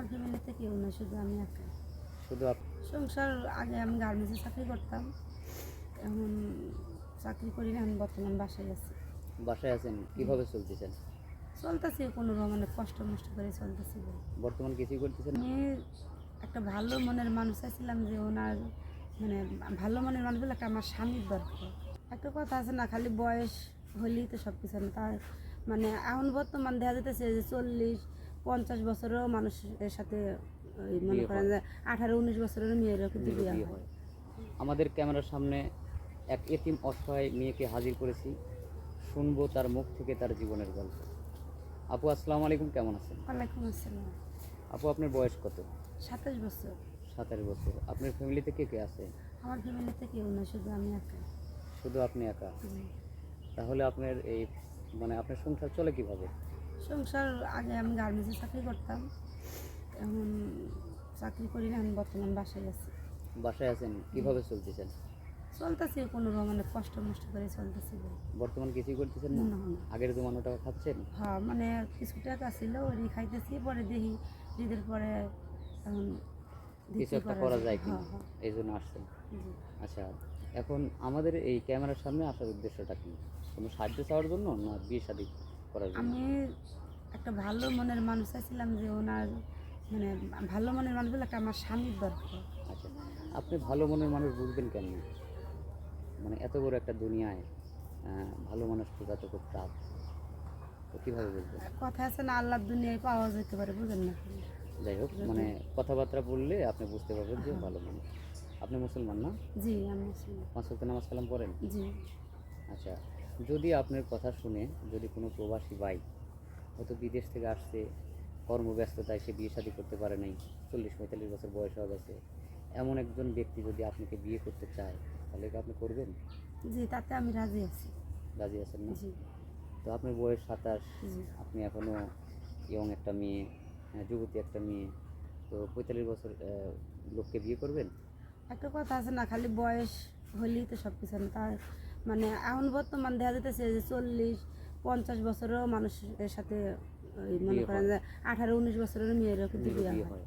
আমার ফ্যামিলিতে কেউ না শুধু আমি একা। শুধু সংসার আগে আমি গার্মেন্টসে চাকরি করতাম এখন চাকরি করি না আমি বর্তমান বাসায় আছি। বাসায় আছেন? কীভাবে চলতেছেন? চলতেছি কোনো মানে কষ্ট মষ্ট করে চলতেছি। বর্তমান কিছুই করতেছেন? আমি একটা ভালো মনের মানুষ চাইছিলাম যে ওনার মানে ভালো মনের মানুষ বলে একটা আমার স্বামীর দরকার। একটা কথা আছে না খালি বয়স হলেই তো সব কিছু তার মানে এখন বর্তমান দেখা যেতেছে যে চল্লিশ পঞ্চাশ বছরেও মানুষের সাথে মনে করেন যে আঠারো উনিশ বছরের মেয়েরও কিন্তু বিয়ে হয়। হয়। আমাদের ক্যামেরার সামনে এক এতিম অসহায় মেয়েকে হাজির করেছি। শুনব তার মুখ থেকে তার জীবনের গল্প। আপু আসসালামু আলাইকুম কেমন আছেন? ওয়ালাইকুম আসসালাম। আপু আপনার বয়স কত? সাতাশ বছর। সাতাশ বছর। আপনার ফ্যামিলিতে কে কে আছে? আমার ফ্যামিলিতে কেউ না শুধু আমি একা। শুধু আপনি একা? তাহলে আপনার এই মানে আপনার সংসার চলে কীভাবে? সংসার আগে আমি গার্মেন্টসে চাকরি করতাম। এখন চাকরি করি না আমি বর্তমান বাসায় আছি। বাসায় আছেন? কীভাবে চলতেছেন? চলতেছি কোনো মানে কষ্ট মষ্ট করে চলতেছি। বর্তমান কিছুই করতেছেন না? আগের জমানো টাকা খাচ্ছেন? হ্যাঁ মানে কিছু টাকা ছিল ওই খাইতেছি পরে দেখি ঈদের পরে এখন কিছু একটা করা যায়। হ্যাঁ, হ্যাঁ, এই জন্য আসছেন। আচ্ছা এখন আমাদের এই ক্যামেরার সামনে আসার উদ্দেশ্যটা কি? কোনো সাহায্য চাওয়ার জন্য না বিয়ে শাদী? করার জন্য? আমি একটা ভালো মনের মানুষ চাইছিলাম যে ওনার মানে ভালো মনের মানুষ বলে একটা আমার স্বামীর দরকার। আচ্ছা আপনি ভালো মনের মানুষ বুঝবেন কেন? মানে এত বড় একটা দুনিয়ায় ভালো মানুষ খোঁজা তো খুব টাফ তো কীভাবে বুঝবেন? কথা আছে না আল্লাহর দুনিয়ায় পাওয়া যেতে পারে বুঝেন না। যাই হোক মানে কথাবার্তা বললে আপনি বুঝতে পারবেন যে ভালো মানুষ। আপনি মুসলমান না? জি আমি মুসলিম। পাঁচ নামাজ কালাম পড়েন? জি। আচ্ছা যদি আপনার কথা শুনে যদি কোনো প্রবাসী ভাই হয়তো বিদেশ থেকে আসছে কর্মব্যস্ততায় সে বিয়ে শাদী করতে পারে নাই চল্লিশ পঁয়তাল্লিশ বছর বয়স হয়ে গেছে এমন একজন ব্যক্তি যদি আপনাকে বিয়ে করতে চায় তাহলে কি আপনি করবেন? জি তাতে আমি রাজি আছি। রাজি আছেন না? তো আপনার বয়স সাতাশ আপনি এখনও ইয়ং একটা মেয়ে হ্যাঁ, যুবতী একটা মেয়ে তো পঁয়তাল্লিশ বছর লোককে বিয়ে করবেন? একটা কথা আছে না খালি বয়স হলেই তো সব কিছু না। তার মানে এখন বর্তমান দেখা যেতেছে যে চল্লিশ পঞ্চাশ বছরেও মানুষের সাথে মনে করেন যে আঠারো উনিশ বছরের মেয়েরও কিন্তু বিয়ে হয়।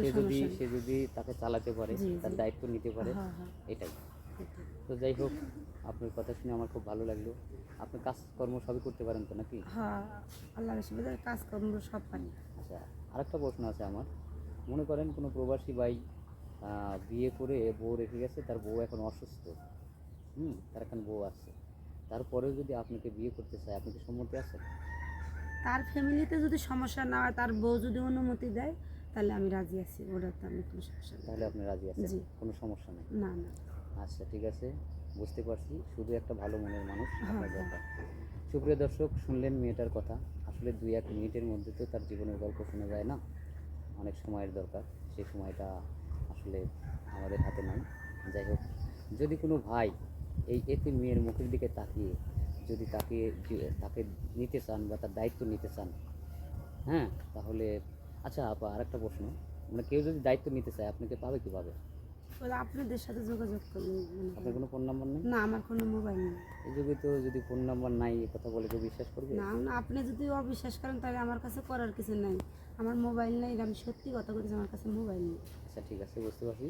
সে যদি সে যদি তাকে চালাতে পারে তার দায়িত্ব নিতে পারে হ্যাঁ হ্যাঁ। এটাই। তো যাই হোক আপনার কথা শুনে আমার খুব ভালো লাগল। আপনি কাজকর্ম সবই করতে পারেন তো নাকি? হ্যাঁ আল্লাহ কাজকর্ম সব পারি। আচ্ছা আরেকটা প্রশ্ন আছে আমার। মনে করেন কোনো প্রবাসী ভাই আহ, বিয়ে করে বউ রেখে গেছে তার বউ এখন অসুস্থ। হুম তার এখন বউ আছে। তারপরেও যদি আপনাকে বিয়ে করতে চায় আপনি কি সম্মতি আছেন? তার ফ্যামিলিতে যদি সমস্যা না হয় তার বউ যদি অনুমতি দেয় তাহলে আমি রাজি আছি। ওটা তো আমি কোনো সমস্যা নেই। তাহলে আপনি রাজি আছেন? জি। কোনো সমস্যা নেই? না না। আচ্ছা ঠিক আছে। বুঝতে পারছি। শুধু একটা ভালো মনের মানুষ হ্যাঁ, আপনার হ্যাঁ। দরকার। সুপ্রিয় দর্শক শুনলেন মেয়েটার কথা। আসলে দুই এক মিনিটের মধ্যে তো তার জীবনের গল্প শোনা যায় না। অনেক সময়ের দরকার। সেই সময়টা আসলে আমাদের হাতে নাই। যাই হোক যদি কোনো ভাই এই এতে মেয়ের মুখের দিকে তাকিয়ে যদি তাকে তাকে নিতে চান বা তার দায়িত্ব নিতে চান হ্যাঁ? তাহলে আচ্ছা আপা আর একটা প্রশ্ন। মানে কেউ যদি দায়িত্ব নিতে চায় আপনাকে পাবে কীভাবে? আপনাদের সাথে যোগাযোগ করলে আপনার কোনো ফোন নাম্বার নেই? না আমার কোনো মোবাইল নেই। এই যুগে তো যদি ফোন নাম্বার নাই কথা বলে কেউ বিশ্বাস করবে? না না আপনি যদি অবিশ্বাস করেন তাহলে আমার কাছে করার কিছু নাই। আমার মোবাইল নেই আমি সত্যি কথা বলছি আমার কাছে মোবাইল নেই। আচ্ছা ঠিক আছে বুঝতে পারছি।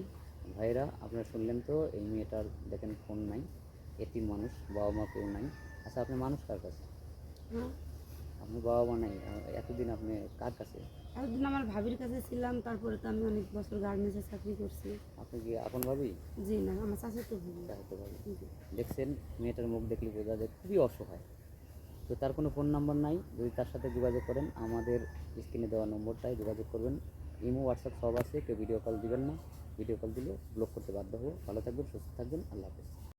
ভাইরা আপনারা শুনলেন তো এই মেয়েটার দেখেন ফোন নাই। এতিম মানুষ বাবা মা কেউ নাই। আচ্ছা আপনি মানুষ কার কাছে? হ্যাঁ। আপনার বাবা মা নাই। এতদিন আপনি কার কাছে? একদিন আমার ভাবির কাছে ছিলাম তারপরে তো আমি অনেক বছর গার্মেন্টসে চাকরি করছি। আপনি কি আপন ভাবি? জি না আমার চাষে তো ভাবি। দেখছেন মেয়েটার মুখ দেখলে বোঝা যায় খুবই অসহায়। তো তার কোনো ফোন নাম্বার নাই যদি তার সাথে যোগাযোগ করেন আমাদের স্ক্রিনে দেওয়া নম্বরটায় যোগাযোগ করবেন। ইমো হোয়াটসঅ্যাপ সব আছে কেউ ভিডিও কল দিবেন না। ভিডিও কল দিলে ব্লক করতে বাধ্য হব। ভালো থাকবেন সুস্থ থাকবেন আল্লাহ হাফেজ।